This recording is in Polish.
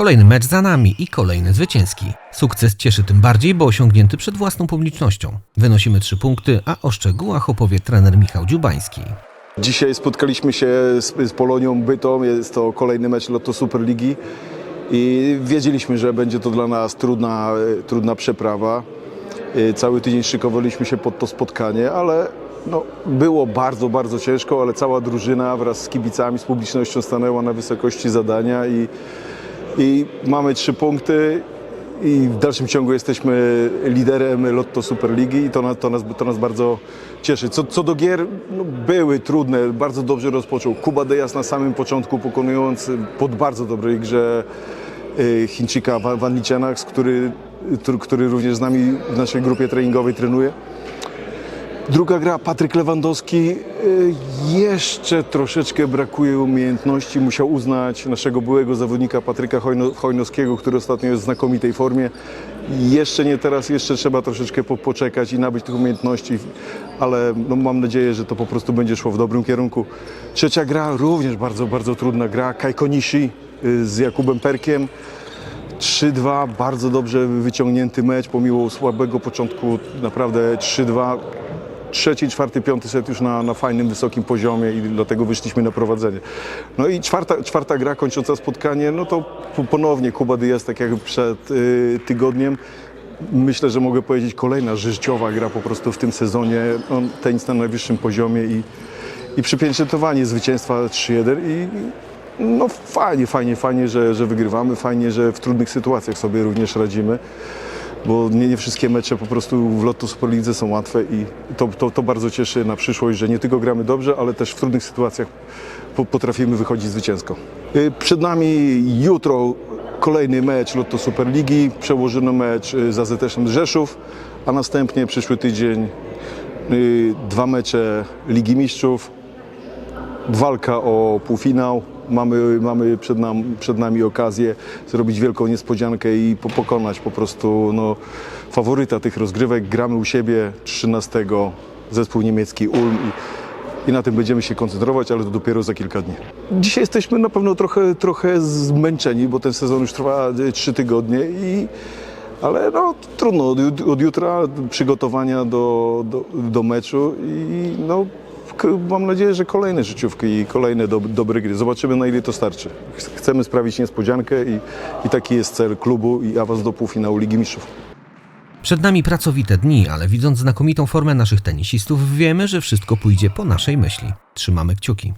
Kolejny mecz za nami i kolejny zwycięski. Sukces cieszy tym bardziej, bo osiągnięty przed własną publicznością. Wynosimy trzy punkty, a o szczegółach opowie trener Michał Dziubański. Dzisiaj spotkaliśmy się z, Polonią Bytom, jest to kolejny mecz Lotto Superligi i wiedzieliśmy, że będzie to dla nas trudna, e, trudna przeprawa. E, Cały tydzień szykowaliśmy się pod to spotkanie, ale no, było bardzo, bardzo ciężko, ale cała drużyna wraz z kibicami, z publicznością stanęła na wysokości zadania i, i mamy trzy punkty i w dalszym ciągu jesteśmy liderem Lotto Superligi i to, to, nas, to nas bardzo cieszy. Co, co do gier, no, były trudne, bardzo dobrze rozpoczął Kuba Dejas na samym początku, pokonując pod bardzo dobrej grze y, Chińczyka Liczenax, który, który, który również z nami w naszej grupie treningowej trenuje. Druga gra, Patryk Lewandowski. y, Jeszcze troszeczkę brakuje umiejętności. Musiał uznać naszego byłego zawodnika Patryka Hojno, Hojnowskiego, który ostatnio jest w znakomitej formie. Jeszcze nie teraz, jeszcze trzeba troszeczkę po, poczekać i nabyć tych umiejętności, ale no, mam nadzieję, że to po prostu będzie szło w dobrym kierunku. Trzecia gra, również bardzo, bardzo trudna gra. Kajko Nishi y, z Jakubem Perkiem. 3-2, bardzo dobrze wyciągnięty mecz, pomimo słabego początku, naprawdę 3-2. Trzeci, czwarty, piąty set już na, na fajnym, wysokim poziomie i dlatego wyszliśmy na prowadzenie. No i czwarta, czwarta gra kończąca spotkanie, no to po- ponownie Kuba Dyaz, tak jak przed y, tygodniem. Myślę, że mogę powiedzieć kolejna życiowa gra po prostu w tym sezonie. On tenis na najwyższym poziomie i, i przypieczętowanie zwycięstwa 3-1 i no fajnie, fajnie, fajnie, że, że wygrywamy, fajnie, że w trudnych sytuacjach sobie również radzimy, bo nie, nie wszystkie mecze po prostu w Lotto Superlidze są łatwe i to, to, to bardzo cieszy na przyszłość, że nie tylko gramy dobrze, ale też w trudnych sytuacjach po, potrafimy wychodzić zwycięsko. Y, Przed nami jutro kolejny mecz Lotto Superligi, przełożony mecz y, z AZS-em Rzeszów, a następnie przyszły tydzień y, dwa mecze Ligi Mistrzów, walka o półfinał. Mamy, mamy przed, nam, przed nami okazję zrobić wielką niespodziankę i po, pokonać po prostu no, faworyta tych rozgrywek. Gramy u siebie 13 zespół niemiecki Ulm i, na tym będziemy się koncentrować, ale to dopiero za kilka dni. Dzisiaj jesteśmy na pewno trochę, trochę zmęczeni, bo ten sezon już trwa 3 tygodnie i ale no, trudno, od, od jutra przygotowania do, do, do meczu i no, mam nadzieję, że kolejne życiówki i kolejne dob, dobre gry. Zobaczymy na ile to starczy. Ch- Chcemy sprawić niespodziankę i, i taki jest cel klubu i awans do półfinału Ligi Mistrzów. Przed nami pracowite dni, ale widząc znakomitą formę naszych tenisistów, wiemy, że wszystko pójdzie po naszej myśli. Trzymamy kciuki.